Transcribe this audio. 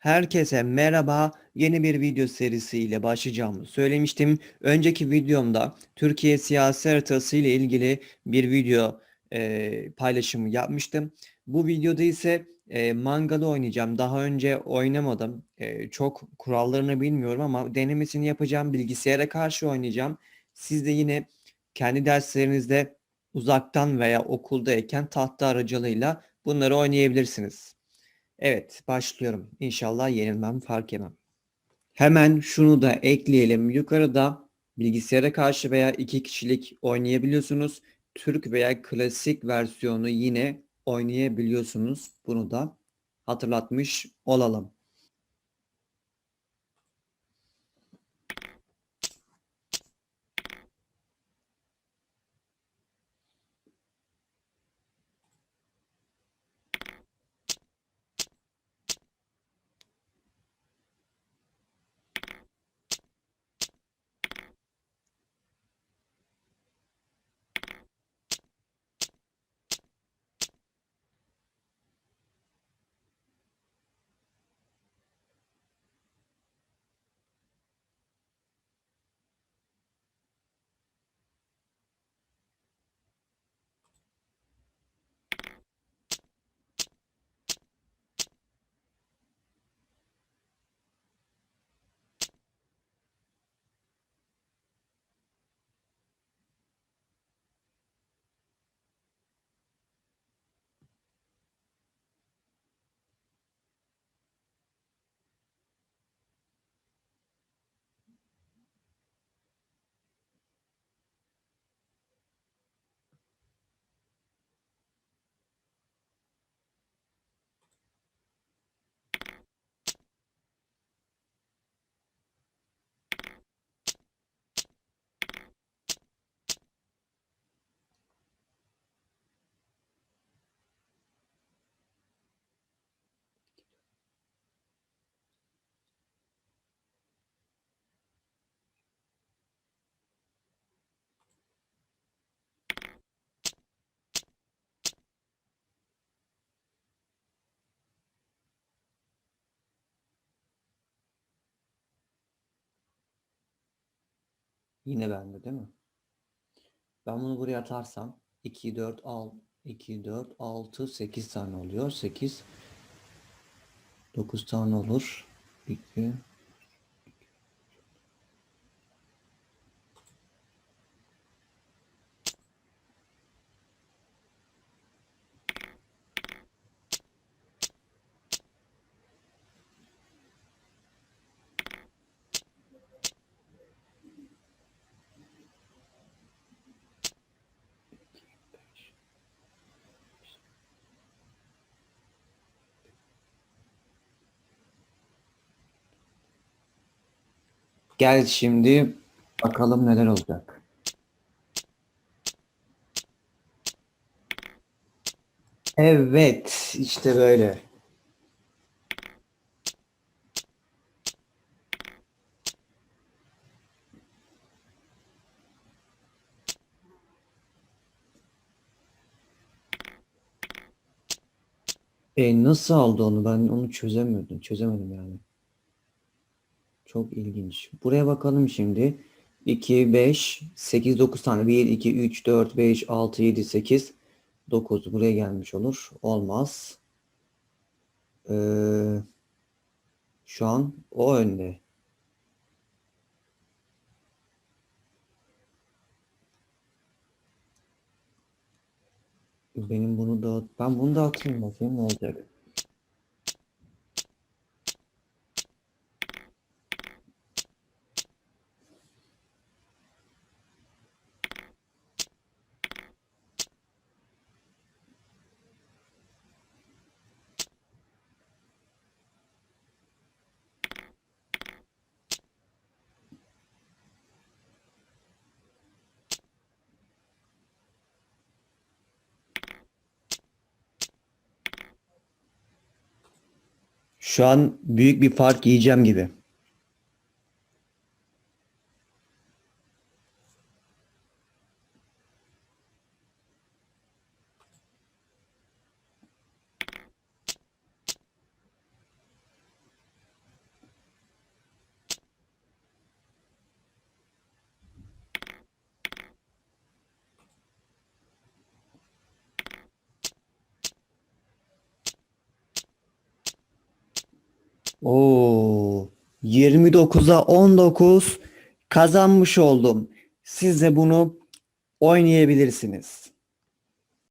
Herkese merhaba. Yeni bir video serisiyle başlayacağımı söylemiştim. Önceki videomda Türkiye siyasi haritası ile ilgili bir video e, paylaşımı yapmıştım. Bu videoda ise e, Mangalı oynayacağım. Daha önce oynamadım. E, çok kurallarını bilmiyorum ama denemesini yapacağım. Bilgisayara karşı oynayacağım. Siz de yine kendi derslerinizde uzaktan veya okuldayken tahta aracılığıyla bunları oynayabilirsiniz. Evet, başlıyorum. İnşallah yenilmem, fark yemem. Hemen şunu da ekleyelim. Yukarıda bilgisayara karşı veya iki kişilik oynayabiliyorsunuz. Türk veya klasik versiyonu yine oynayabiliyorsunuz. Bunu da hatırlatmış olalım. Yine bende değil mi? Ben bunu buraya atarsam 2, 4, 6, 2, 4, 6, 8 tane oluyor. 8, 9 tane olur. 2, Gel şimdi bakalım neler olacak. Evet, işte böyle. E, nasıl aldı onu? Ben onu çözemiyordum. Çözemedim yani. Çok ilginç. Buraya bakalım şimdi. 2, 5, 8, 9 tane. 1, 2, 3, 4, 5, 6, 7, 8, 9. Buraya gelmiş olur. Olmaz. Ee, şu an o önde. Benim bunu da ben bunu da atayım bakayım ne olacak. Şu an büyük bir fark yiyeceğim gibi. Oo, 29'a 19 kazanmış oldum. Siz de bunu oynayabilirsiniz.